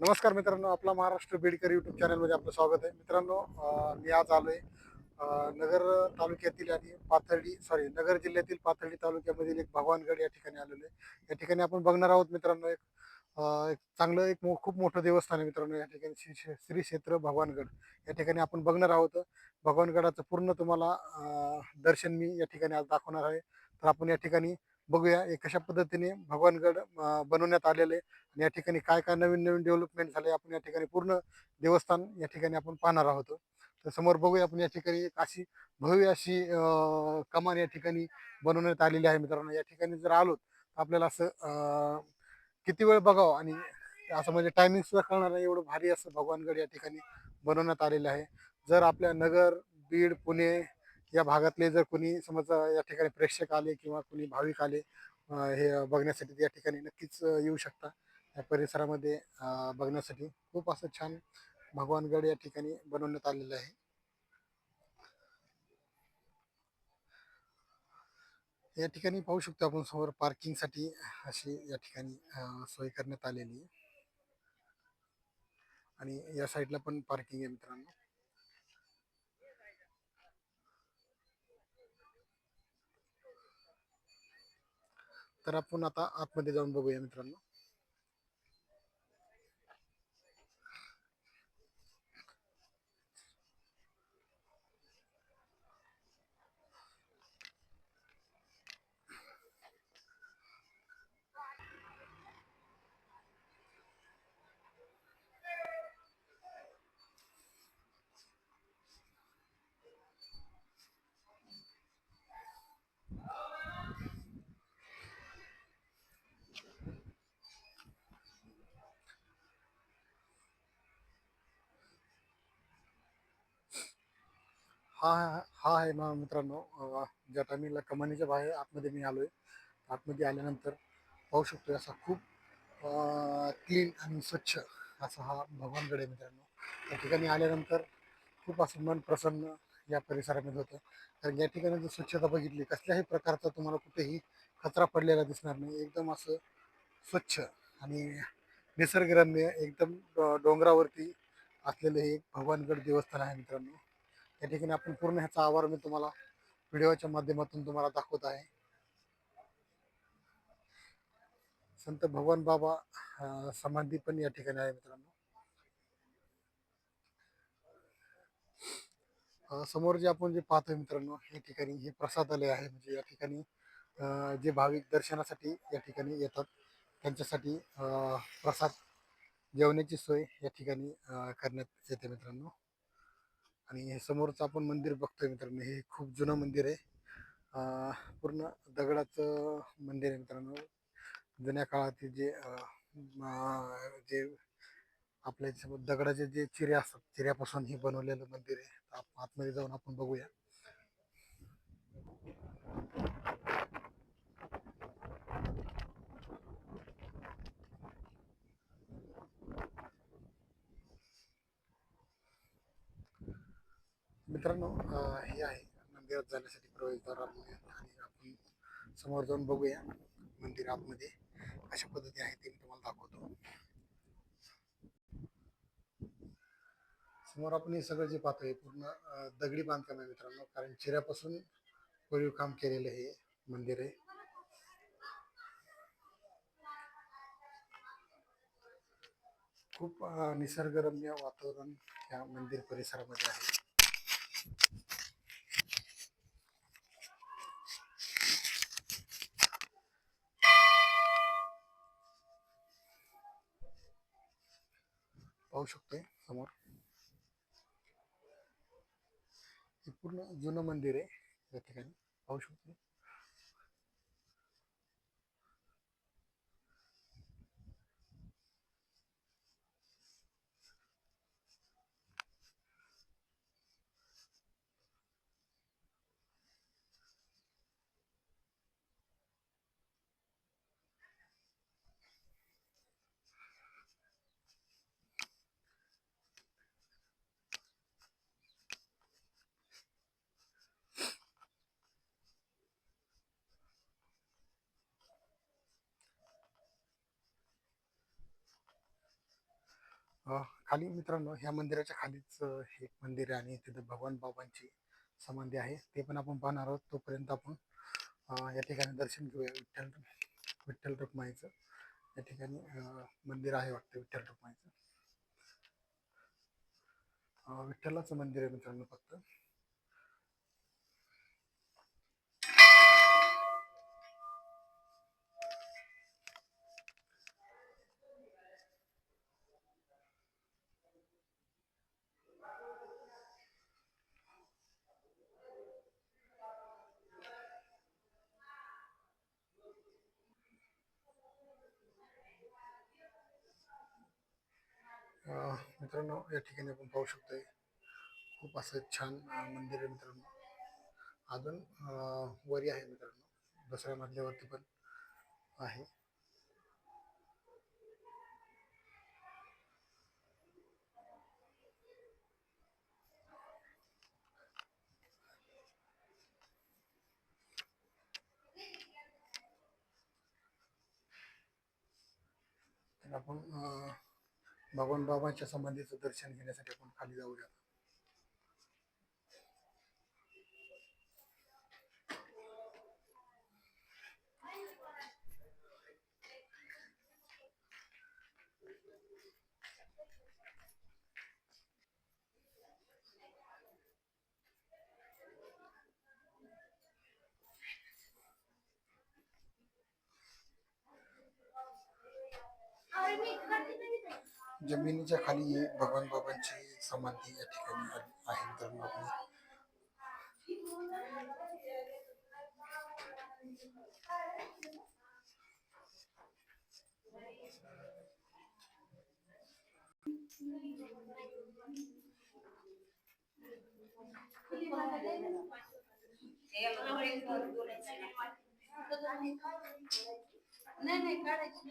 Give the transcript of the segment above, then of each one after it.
नमस्कार मित्रांनो आपला महाराष्ट्र बीडकर यूट्यूब चॅनलमध्ये आपलं स्वागत आहे. मित्रांनो मी आज आलो आहे नगर तालुक्यातील आणि पाथर्डी सॉरी नगर जिल्ह्यातील पाथर्डी तालुक्यामधील एक भगवानगड या ठिकाणी आलेलो आहे. या ठिकाणी आपण बघणार आहोत मित्रांनो एक एक चांगलं एक मो- खूप मोठं देवस्थान आहे मित्रांनो या ठिकाणी श्री श्री- क्षेत्र भगवानगड. या ठिकाणी आपण बघणार आहोत भगवानगडाचं पूर्ण तुम्हाला दर्शन मी या ठिकाणी आज दाखवणार आहे. तर आपण या ठिकाणी बघूया एक कशा पद्धतीने भगवानगड बनवण्यात आलेलं आहे आणि या ठिकाणी काय काय नवीन नवीन डेव्हलपमेंट झाले आपण या ठिकाणी पूर्ण देवस्थान या ठिकाणी आपण पाहणार आहोत. तर समोर बघूया आपण या ठिकाणी एक अशी भव्य अशी कमान या ठिकाणी बनवण्यात आलेली आहे मित्रांनो. या ठिकाणी जर आलो तर आपल्याला असं किती वेळ बघावं आणि असं म्हणजे टायमिंग सुद्धा कळणार नाही. एवढं भारी असं भगवानगड या ठिकाणी बनवण्यात आलेलं आहे. जर आपल्या नगर बीड पुणे या भागातले जर कोणी समजा या ठिकाणी प्रेक्षक आले किंवा कोणी भाविक आले हे बघण्यासाठी या ठिकाणी नक्कीच येऊ शकता. या परिसरामध्ये बघण्यासाठी खूप असं छान भगवानगड या ठिकाणी बनवण्यात आलेलं आहे. या ठिकाणी पाहू शकतो आपण समोर पार्किंगसाठी अशी या ठिकाणी सोय करण्यात आलेली आहे. आणि या साईडला पण पार्किंग आहे मित्रांनो. तर आपण आता आतमध्ये जाऊन बघूया मित्रांनो. हा हा आहे मग मित्रांनो. ज्या टायमिंगला कमानीच्या बाहेर आतमध्ये मी आलो आहे आतमध्ये आल्यानंतर पाहू शकतो असा खूप क्लीन आणि स्वच्छ असा हा भगवानगड आहे मित्रांनो. त्या ठिकाणी आल्यानंतर खूप असं मन प्रसन्न या परिसरामध्ये होतं. कारण या ठिकाणी जर स्वच्छता बघितली कसल्याही प्रकारचा तुम्हाला कुठेही कचरा पडलेला दिसणार नाही. एकदम असं स्वच्छ आणि निसर्गरम्य एकदम डोंगरावरती असलेलं हे एक भगवानगड देवस्थान आहे मित्रांनो. या ठिकाणी आपण पूर्ण ह्याचा आवार मी तुम्हाला व्हिडिओच्या माध्यमातून तुम्हाला दाखवत आहे. संत भगवान बाबा समाधी पण या ठिकाणी आहे मित्रांनो. समोर जे आपण जे पाहतोय मित्रांनो या ठिकाणी हे प्रसादालय आहे. म्हणजे या ठिकाणी जे भाविक दर्शनासाठी या ठिकाणी येतात. त्यांच्यासाठी प्रसाद जेवणाची सोय या ठिकाणी करण्यात येते मित्रांनो. आणि हे समोरचं आपण मंदिर बघतोय मित्रांनो हे खूप जुनं मंदिर आहे. पूर्ण दगडाचं मंदिर आहे मित्रांनो. जुन्या काळातील जे जे आपल्या दगडाचे जे चिरे असतात चिऱ्यापासून हे बनवलेलं मंदिर आहे. आतमध्ये जाऊन आपण बघूया. मित्रांनो हे आहे मंदिरात जाण्यासाठी प्रवेशद्वार आणि आपण समोर जाऊन बघूया मंदिर आतमध्ये अशा पद्धती आहे ते मी तुम्हाला दाखवतो. समोर आपण हे सगळं जे पाहतोय पूर्ण दगडी बांधकाम आहे मित्रांनो. कारण चिऱ्यापासून कोरीव काम केलेलं हे मंदिर आहे. खूप निसर्गरम्य वातावरण या मंदिर परिसरामध्ये आहे. पाहू शकतोय समोर. हे पूर्ण जुनं मंदिर आहे या ठिकाणी. पाहू शकतो खाली मित्रांनो ह्या मंदिराच्या खालीच हे एक मंदिर आहे आणि तिथं भगवान बाबांची समाधी आहे. ते पण आपण पाहणार आहोत तोपर्यंत आपण या ठिकाणी दर्शन घेऊया विठ्ठल विठ्ठल रुक्माईचं. या ठिकाणी मंदिर आहे वाटतं विठ्ठल रुक्माईचं. विठ्ठलाचं मंदिर आहे मित्रांनो फक्त. मित्रांनो या ठिकाणी आपण पाहू शकतोय खूप असं छान मंदिर आहे मित्रांनो. अजून वरी आहे मित्रांनो दुसऱ्या मधल्यावरती पण आहे. तर आपण भगवान बाबांच्या संबंधीचं दर्शन घेण्यासाठी आपण खाली जाऊया जमिनीच्या खाली भगवान बाबांची समाधी या ठिकाणी आहे आहे नाही नाही काढायची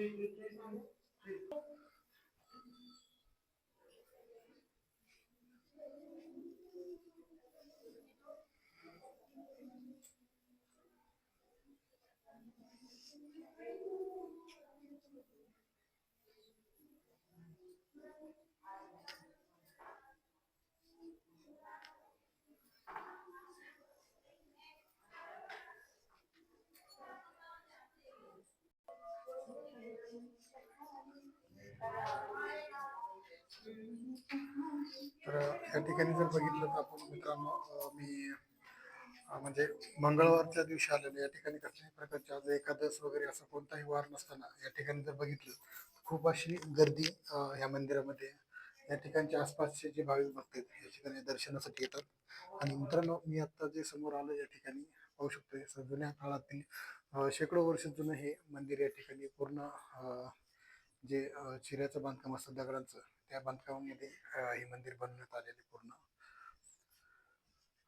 Merci. तर या ठिकाणी जर बघितलं तर आपण मित्रांनो मी म्हणजे मंगळवारच्या दिवशी आलेलो या ठिकाणी कसल्याही प्रकारचे आज एकादस वगैरे असं कोणताही वार नसताना या ठिकाणी जर बघितलं खूप अशी गर्दी ह्या मंदिरामध्ये या ठिकाणच्या आसपासचे जे भाविक भक्त आहेत या ठिकाणी दर्शनासाठी येतात. आणि मित्रांनो मी आता जे समोर आलो या ठिकाणी पाहू शकतो जुन्या काळातील शेकडो वर्ष जुनं हे मंदिर या ठिकाणी पूर्ण जे अ, चिऱ्याचं बांधकाम असतं दगडांचं त्या बांधकामामध्ये हे मंदिर बनवण्यात आलेले पूर्ण.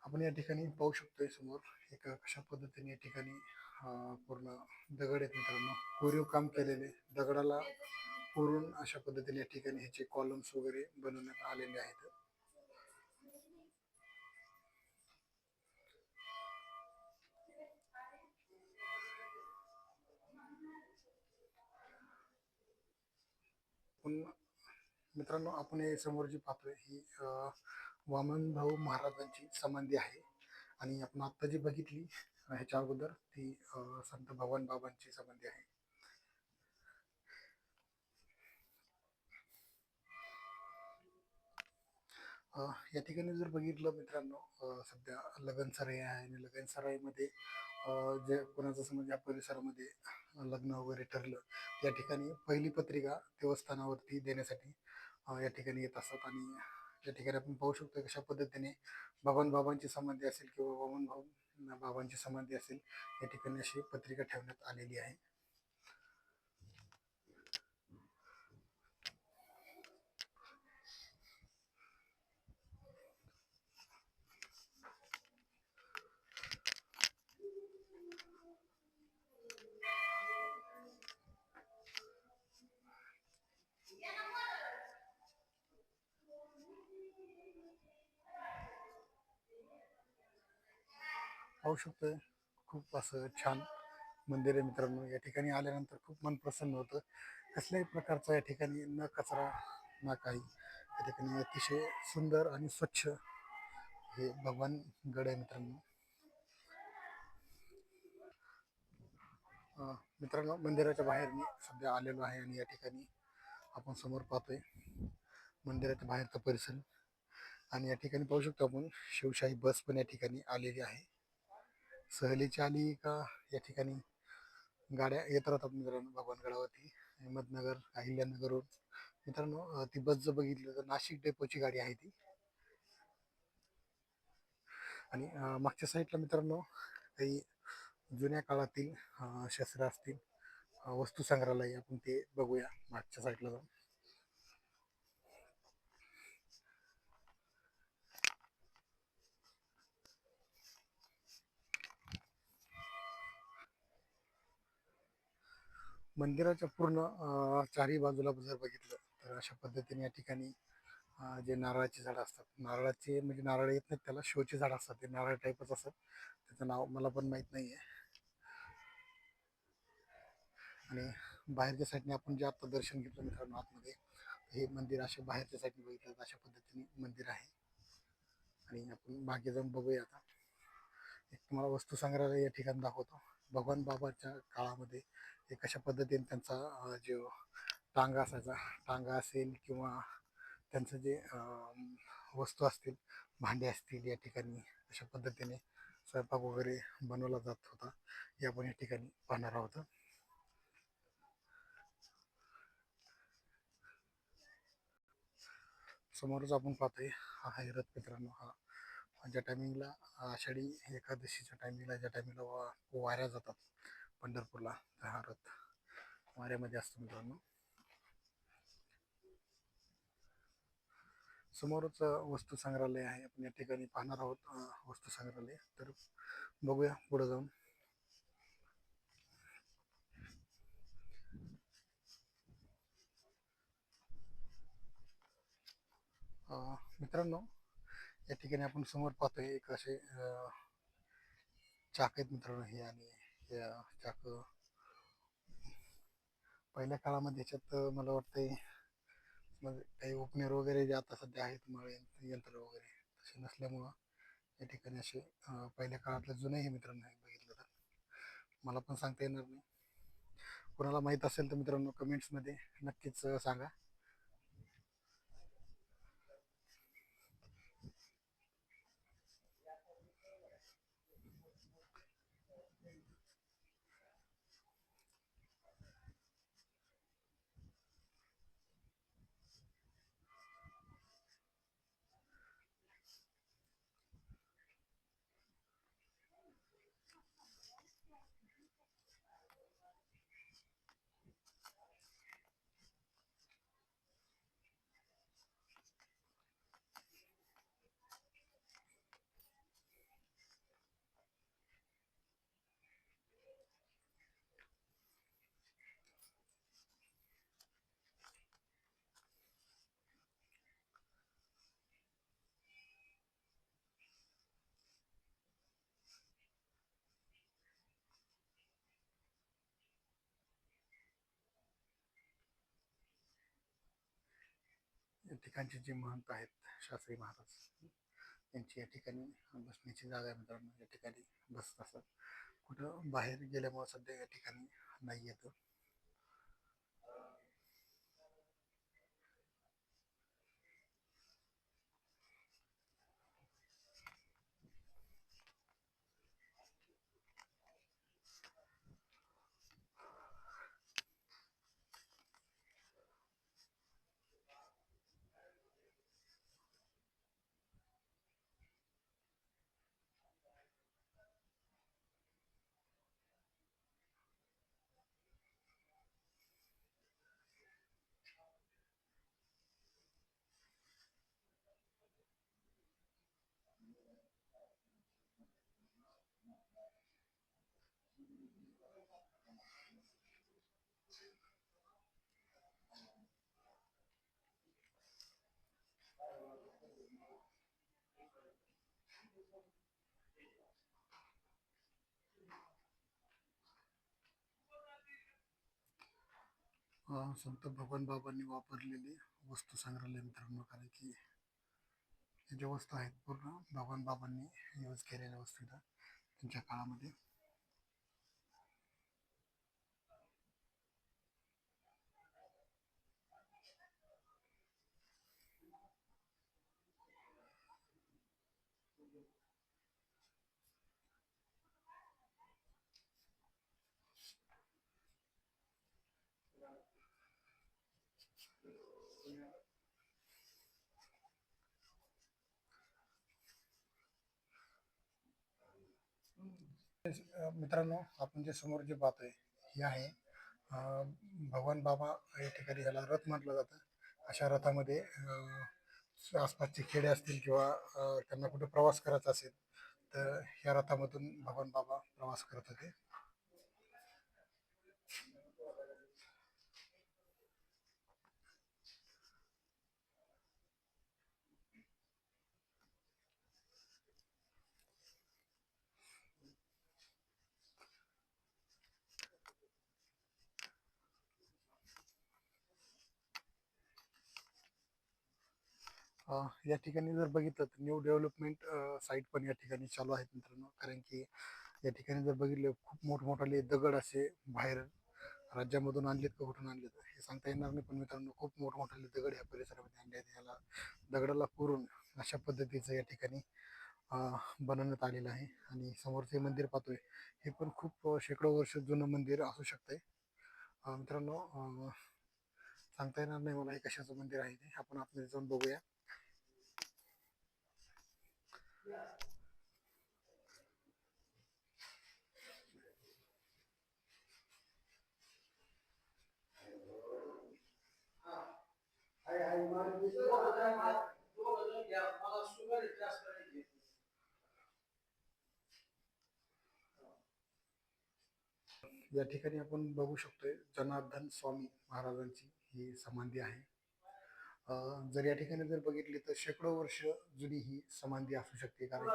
आपण या ठिकाणी पाहू शकतोय समोर एक कशा पद्धतीने या ठिकाणी पूर्ण दगड आहेत मित्रांनो. कोरीव काम केलेले. दगडाला कोरून अशा पद्धतीने या ठिकाणी ह्याचे कॉलम्स वगैरे बनवण्यात आलेले आहेत. मित्रांनो आपण हे समोर जी पाहतोय ही वामन भाऊ महाराजांची समाधी आहे. आणि आपण आता जी बघितली ह्याच्या अगोदर ती संत भवन बाबांची समाधी आहे. या ठिकाणी जर बघितलं मित्रांनो सध्या सध्या लगनसराई आहे आणि लगनसराईमध्ये सराईमध्ये जे कोणाचं समज या परिसरामध्ये लग्न वगैरे ठरलं त्या ठिकाणी पहिली पत्रिका देवस्थानावरती देण्यासाठी या ठिकाणी येत असतात. आणि या ठिकाणी आपण पाहू शकतो कशा पद्धतीने भगवान बाबांची समाधी असेल किंवा वामन बाबांची समाधी असेल या ठिकाणी अशी पत्रिका ठेवण्यात आलेली आहे. पाहू शकतोय. खूप असं छान मंदिर आहे मित्रांनो. या ठिकाणी आल्यानंतर खूप मन प्रसन्न होतं. कसल्याही प्रकारचा या ठिकाणी न कचरा ना काही. या ठिकाणी अतिशय सुंदर आणि स्वच्छ हे भगवान गड आहे मित्रांनो. मित्रांनो मंदिराच्या बाहेर मी सध्या आलेलो आहे आणि या ठिकाणी आपण समोर पाहतोय मंदिराच्या बाहेरचा परिसर. आणि या ठिकाणी पाहू शकतो आपण शिवशाही बस पण या ठिकाणी आलेली आहे. सहलीची आली का? या ठिकाणी गाड्या येत राहतात मित्रांनो भगवानगडावरती अहमदनगर अहिल्यानगरवरून मित्रांनो ती बस जर बघितलं तर नाशिक डेपोची गाडी आहे ती. आणि मागच्या साईडला मित्रांनो काही जुन्या काळातील शस्त्र असतील वस्तू संग्रहालय आपण ते बघूया मागच्या साईडला जाऊन. मंदिराच्या पूर्ण चारही बाजूला जर बघितलं तर अशा पद्धतीने या ठिकाणी जे नारळाची झाडं असतात नारळाचे म्हणजे नारळ येत नाहीत त्याला शोचे झाड असतात ते नारळ टाईपच असतात. त्याचं नाव मला पण माहीत नाही आहे आणि बाहेरच्या साईडने आपण जे आता दर्शन घेतलं मित्रांनो आतमध्ये हे मंदिर असे बाहेरच्या साईडने बघितलं तर अशा पद्धतीने मंदिर आहे. आणि आपण मागे जाऊन बघूया आता. एक तुम्हाला वस्तू संग्रहालय या ठिकाणी दाखवतो. भगवान बाबाच्या काळामध्ये हे कशा पद्धतीने त्यांचा जो टांगा असायचा टांगा असेल किंवा त्यांचं जे वस्तू असतील भांडे असतील या ठिकाणी अशा पद्धतीने स्वयंपाक वगैरे बनवला जात होता. हे आपण या ठिकाणी पाहणार आहोत. समोरच आपण पाहतोय हा आहे मित्रांनो हा ज्या टायमिंगला आषाढी एकादशीच्या टायमिंगला ज्या टायमिंगला वा वाऱ्या जातात पंढरपूरला तर हा रथ. वाऱ्यामध्ये असतो मित्रांनो. समोरच वस्तू संग्रहालय आहे. आपण या ठिकाणी पाहणार आहोत वस्तू संग्रहालय तर बघूया पुढे जाऊन. मित्रांनो या ठिकाणी आपण समोर पाहतोय एक असे चाक आहेत मित्रांनो हे आणि या चाक पहिल्या काळामध्ये याच्यात मला वाटतंय म्हणजे काही ओपनर वगैरे जे आता सध्या आहेत मळे यंत्र वगैरे तसे नसल्यामुळं या ठिकाणी असे पहिल्या काळातलं जुने हे मित्रांनो हे बघितलं तर. मला पण सांगता येणार नाही. कोणाला माहीत असेल तर मित्रांनो कमेंट्समध्ये नक्कीच सांगा. ठिकाणचे जे महंत आहेत शास्त्री महाराज त्यांची या ठिकाणी बसण्याची जागा आहे मित्रांनो. या ठिकाणी बसत असतात. कुठं बाहेर गेल्यामुळे सध्या या ठिकाणी नाही येतं. संत भगवान बाबांनी वापरलेली वस्तू संग्रहालय मित्रांनो कारण की हे ज्या वस्तू आहेत पूर्ण भगवान बाबांनी यूज केलेल्या वस्तू त्यांच्या काळामध्ये. मित्रांनो आपण जे समोर जे पाहतोय हे आहे भगवान बाबा या ठिकाणी ह्याला रथ म्हटलं जातं. अशा रथामध्ये आसपासचे खेडे असतील किंवा त्यांना कुठे प्रवास करायचा असेल तर ह्या रथामधून भगवान बाबा प्रवास करत होते. या ठिकाणी जर बघितलं तर न्यू डेव्हलपमेंट साईट पण या ठिकाणी चालू आहेत मित्रांनो. कारण की या ठिकाणी जर बघितलं खूप मोठमोठाले दगड असे बाहेर राज्यामधून आणलेत का कुठून आणलेत हे सांगता येणार नाही. पण मित्रांनो खूप मोठमोठाले दगड या परिसरामध्ये आणले आहेत. याला दगडाला पुरून अशा पद्धतीचं या ठिकाणी बनवण्यात आलेलं आहे. आणि समोरचे मंदिर पाहतोय हे पण खूप शेकडो वर्ष जुनं मंदिर असू शकतंय. मित्रांनो सांगता येणार नाही मला हे कशाचं मंदिर आहे ते. आपण आपल्याला जाऊन बघूया. या ठिकाणी आपण बघू शकतोय जनार्दन स्वामी महाराजांची ही समाधी आहे. जर या ठिकाणी जर बघितली तर शेकडो वर्ष जुनी ही समाधी असू शकते. कारण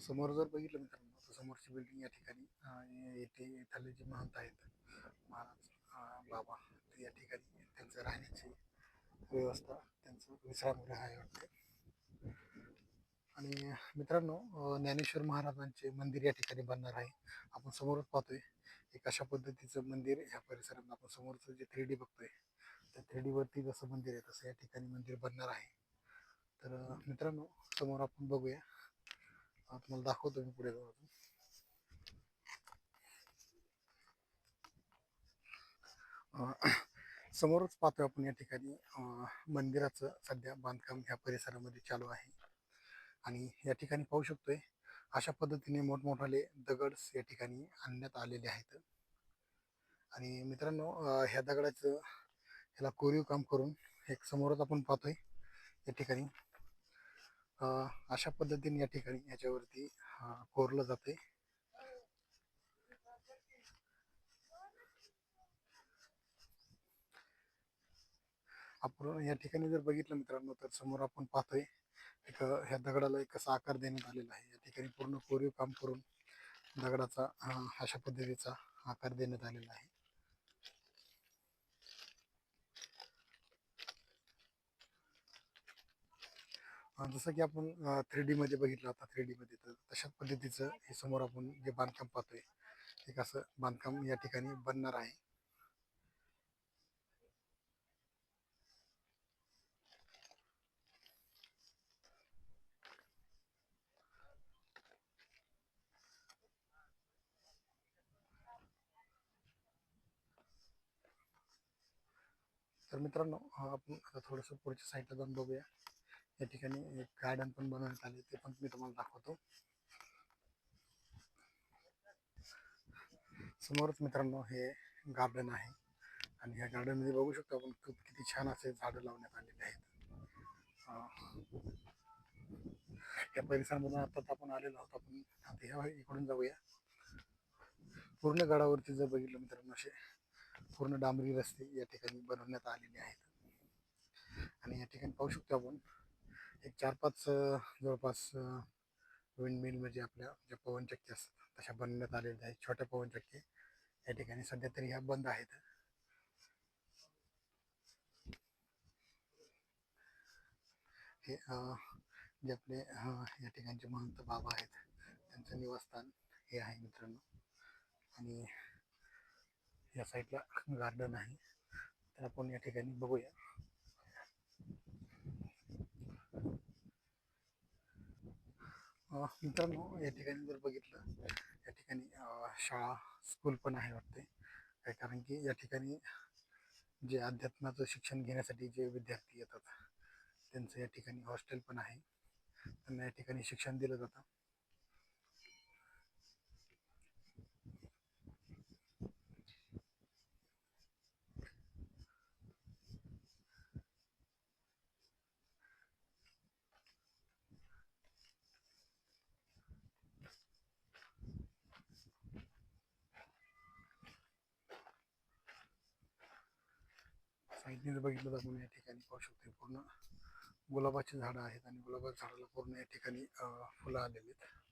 समोर जर बघितलं मित्रांनो तर समोरची बिल्डिंग या ठिकाणी येथे इथले जे महंत आहेत. महाराज बाबा ते या ठिकाणी त्यांचं राहण्याची व्यवस्था त्यांचं विश्रामगृह आहे वाटते. आणि मित्रांनो ज्ञानेश्वर महाराजांचे मंदिर या ठिकाणी बनणार आहे. आपण समोरच पाहतोय एक अशा पद्धतीचं मंदिर ह्या परिसरात आपण समोरचं जे थ्री डी बघतोय त्या थ्री डी वरती जसं मंदिर आहे तसं या ठिकाणी मंदिर बनणार आहे. तर मित्रांनो समोर आपण बघूया. तुम्हाला दाखवतो मी पुढे जाऊन समोरच पाहतोय आपण या ठिकाणी मंदिराचं सध्या बांधकाम ह्या परिसरामध्ये चालू आहे. आणि या ठिकाणी पाहू शकतोय अशा पद्धतीने मोठमोठाले दगड या ठिकाणी आणण्यात आलेले आहेत. आणि मित्रांनो ह्या दगडाचं ह्याला कोरीव काम करून एक समोरच आपण पाहतोय या ठिकाणी अशा पद्धतीने या ठिकाणी याच्यावरती कोरलं जाते आपण या ठिकाणी जर बघितलं मित्रांनो तर समोर आपण पाहतोय एक ह्या दगडाला एक कसा आकार देण्यात आलेला आहे. या ठिकाणी पूर्ण कोरीव काम करून दगडाचा अशा पद्धतीचा आकार देण्यात आलेला आहे. जसं की आपण थ्री डी मध्ये बघितलं आता थ्री डी मध्ये तर तशाच पद्धतीचं हे समोर आपण जे बांधकाम पाहतोय एक असं बांधकाम या ठिकाणी बनणार आहे. मित्रांनो आपण आता थोडंसं पुढच्या साईडला जाऊन बघूया. या ठिकाणी एक गार्डन पण बनवण्यात आले ते पण मी तुम्हाला दाखवतो. समोरच मित्रांनो हे गार्डन आहे. आणि ह्या गार्डनमध्ये बघू शकतो आपण खूप किती छान असे झाडं लावण्यात आलेले आहेत. या परिसरामधून आता आपण आलेलो आहोत. आपण आता ह्या इकडून जाऊया. पूर्ण गडावरती जर बघितलं मित्रांनो असे पूर्ण डांबरी रस्ते या ठिकाणी बनवण्यात आलेले आहेत. आणि या ठिकाणी पाहू शकतो आपण एक चार पाच जवळपास विंडमिल म्हणजे आपल्या ज्या पवनचक्की असतात तशा बनवण्यात आलेल्या आहेत. छोट्या पवनचक्की या ठिकाणी सध्या तरी ह्या बंद आहेत. हे जे आपले या ठिकाणचे महंत बाबा आहेत त्यांचं निवासस्थान हे आहे मित्रांनो. आणि या साईडला गार्डन आहे. तर आपण या ठिकाणी बघूया. मित्रांनो या ठिकाणी जर बघितलं या ठिकाणी शाळा स्कूल पण आहे वाटते. काय कारण की या ठिकाणी जे अध्यात्माचं शिक्षण घेण्यासाठी जे विद्यार्थी येतात त्यांचं या ठिकाणी हॉस्टेल पण आहे. त्यांना या ठिकाणी शिक्षण दिलं जातं. साईडने आपण या ठिकाणी पाहू शकतो पूर्ण गुलाबाची झाडं आहेत आणि गुलाबाच्या झाडाला पूर्ण या ठिकाणी फुलं आलेली आहेत.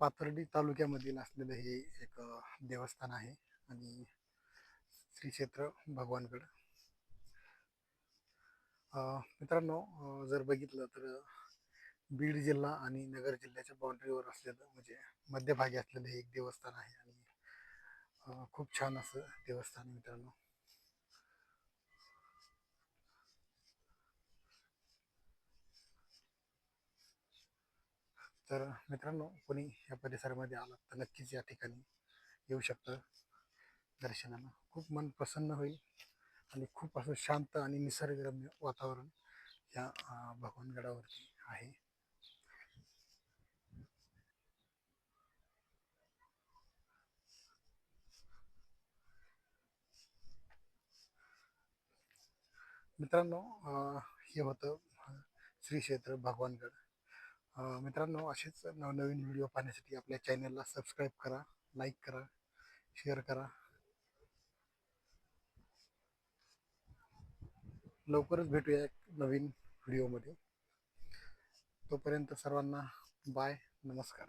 पाथर्डी तालुक्यामधील असलेलं हे एक देवस्थान आहे आणि श्री क्षेत्र भगवानगड. मित्रांनो जर बघितलं तर बीड जिल्हा आणि नगर जिल्ह्याच्या बाउंड्रीवर असलेलं म्हणजे मध्यभागी असलेलं हे एक देवस्थान आहे आणि खूप छान असं देवस्थान मित्रांनो. तर मित्रांनो कोणी या परिसरामध्ये आलं तर नक्कीच या ठिकाणी येऊ शकतं दर्शनाला. खूप मन प्रसन्न होईल आणि खूप असं शांत आणि निसर्गरम्य वातावरण या भगवानगडावरती आहे. मित्रांनो हे होतं श्री क्षेत्र भगवानगड. मित्रांनो असेच नवनवीन व्हिडिओ पाहण्यासाठी आपल्या चॅनलला सबस्क्राईब करा लाईक करा शेअर करा. लवकरच भेटूया एक नवीन व्हिडिओमध्ये. तोपर्यंत सर्वांना बाय नमस्कार.